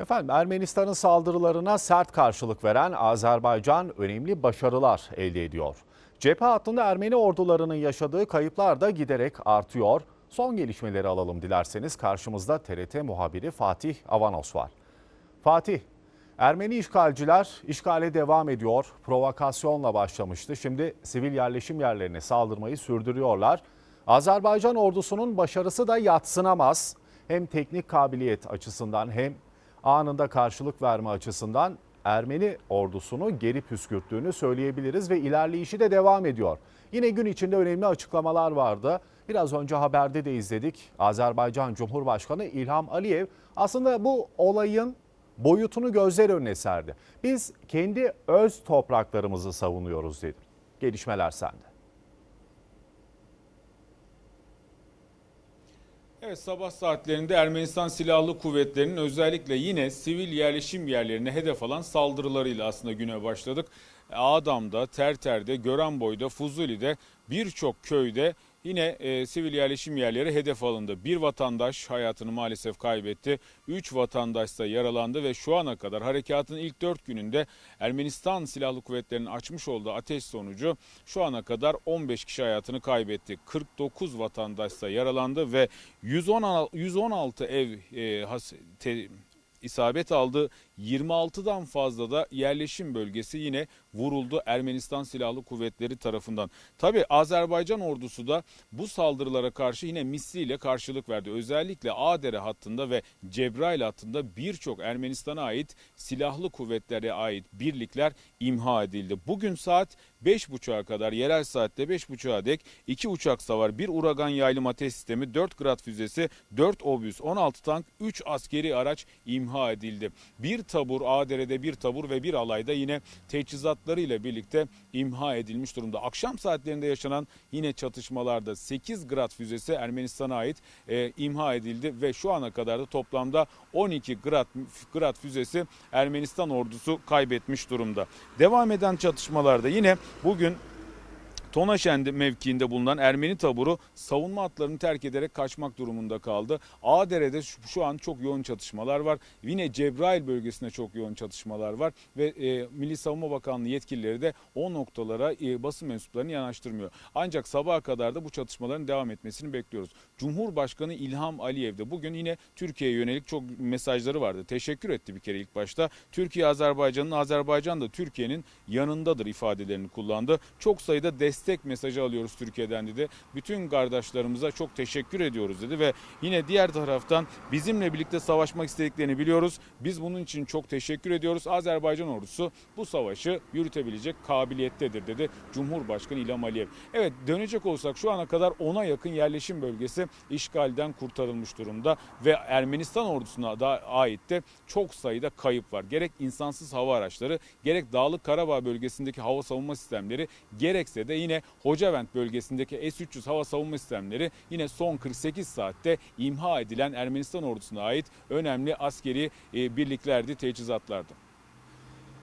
Efendim Ermenistan'ın saldırılarına sert karşılık veren Azerbaycan önemli başarılar elde ediyor. Cephe hattında Ermeni ordularının yaşadığı kayıplar da giderek artıyor. Son gelişmeleri alalım dilerseniz karşımızda TRT muhabiri Fatih Avanos var. Fatih, Ermeni işgalciler işgale devam ediyor. Provokasyonla başlamıştı. Şimdi sivil yerleşim yerlerine saldırmayı sürdürüyorlar. Azerbaycan ordusunun başarısı da yatsınamaz. Hem teknik kabiliyet açısından hem anında karşılık verme açısından Ermeni ordusunu geri püskürttüğünü söyleyebiliriz ve ilerleyişi de devam ediyor. Yine gün içinde önemli açıklamalar vardı. Biraz önce haberde de izledik. Azerbaycan Cumhurbaşkanı İlham Aliyev aslında bu olayın boyutunu gözler önüne serdi. Biz kendi öz topraklarımızı savunuyoruz dedi. Gelişmeler sende. Evet sabah saatlerinde Ermenistan Silahlı Kuvvetleri'nin özellikle yine sivil yerleşim yerlerine hedef alan saldırılarıyla aslında güne başladık. Adam'da, Terter'de, Görenboy'da, Fuzuli'de birçok köyde yine e, sivil yerleşim yerleri hedef alındı. Bir vatandaş hayatını maalesef kaybetti. Üç vatandaş da yaralandı ve şu ana kadar harekatın ilk dört gününde Ermenistan Silahlı Kuvvetleri'nin açmış olduğu ateş sonucu şu ana kadar 15 kişi hayatını kaybetti. 49 vatandaş da yaralandı ve 116, 116 ev e, has, te- isabet aldı. 26'dan fazla da yerleşim bölgesi yine vuruldu Ermenistan Silahlı Kuvvetleri tarafından. Tabi Azerbaycan ordusu da bu saldırılara karşı yine misliyle karşılık verdi. Özellikle Adere hattında ve Cebrail hattında birçok Ermenistan'a ait silahlı kuvvetlere ait birlikler imha edildi. Bugün saat 5.30'a kadar yerel saatte 5.30'a dek 2 uçak savar, 1 uragan yaylım ateş sistemi, 4 Grad füzesi, 4 obüs, 16 tank, 3 askeri araç imha edildi. Bir tabur Adere'de bir tabur ve bir alayda yine teçhizatlarıyla birlikte imha edilmiş durumda. Akşam saatlerinde yaşanan yine çatışmalarda 8 Grad füzesi Ermenistan'a ait e, imha edildi ve şu ana kadar da toplamda 12 Grad, Grad füzesi Ermenistan ordusu kaybetmiş durumda. Devam eden çatışmalarda yine bugün Tonaşendi mevkiinde bulunan Ermeni taburu savunma hatlarını terk ederek kaçmak durumunda kaldı. Ağdere'de şu, an çok yoğun çatışmalar var. Yine Cebrail bölgesinde çok yoğun çatışmalar var ve e, Milli Savunma Bakanlığı yetkilileri de o noktalara e, basın mensuplarını yanaştırmıyor. Ancak sabaha kadar da bu çatışmaların devam etmesini bekliyoruz. Cumhurbaşkanı İlham Aliyev de bugün yine Türkiye'ye yönelik çok mesajları vardı. Teşekkür etti bir kere ilk başta. Türkiye Azerbaycan'ın Azerbaycan da Türkiye'nin yanındadır ifadelerini kullandı. Çok sayıda destek mesajı alıyoruz Türkiye'den dedi. Bütün kardeşlerimize çok teşekkür ediyoruz dedi ve yine diğer taraftan bizimle birlikte savaşmak istediklerini biliyoruz. Biz bunun için çok teşekkür ediyoruz. Azerbaycan ordusu bu savaşı yürütebilecek kabiliyettedir dedi Cumhurbaşkanı İlham Aliyev. Evet dönecek olsak şu ana kadar ona yakın yerleşim bölgesi işgalden kurtarılmış durumda ve Ermenistan ordusuna da ait de çok sayıda kayıp var. Gerek insansız hava araçları gerek Dağlık Karabağ bölgesindeki hava savunma sistemleri gerekse de yine Hocavent bölgesindeki S-300 hava savunma sistemleri yine son 48 saatte imha edilen Ermenistan ordusuna ait önemli askeri e, birliklerdi, teçhizatlardı.